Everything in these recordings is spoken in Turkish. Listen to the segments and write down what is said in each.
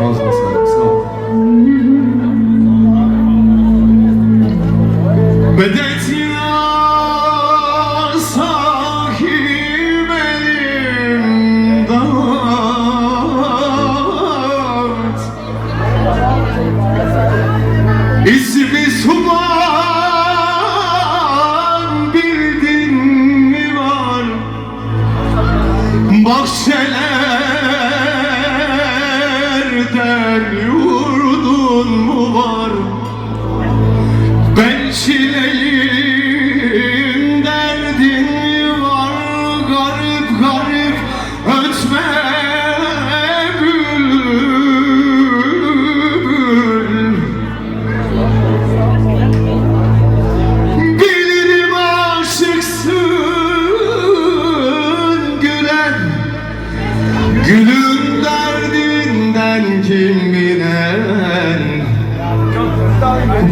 nós não sabemos.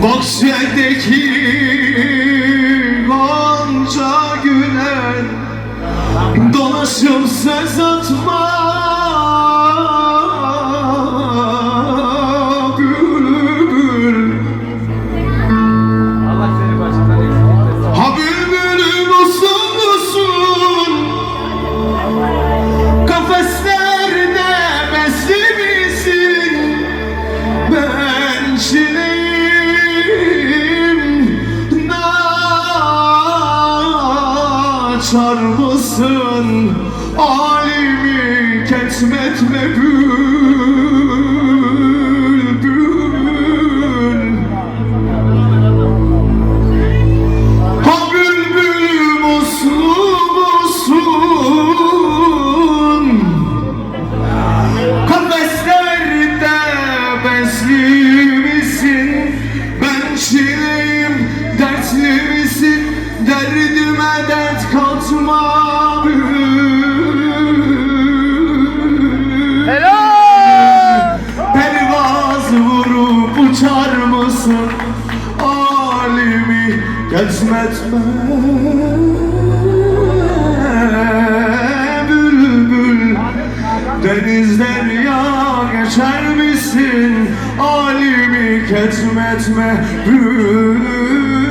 Bahçedeki gonca gülen Dolaşıp söz atma Naçar mısın? Alimi ketmetme bülbül. Ha bülbül muslum musun? Kafeslerde besli misin? Ben çileyim dertli misin Derdime dert katma Helal! Pervaz vurup uçar mısın? Alimi gezmetme Bülbül Denizler ya geçer misin? Alimi ketmetme Bülbül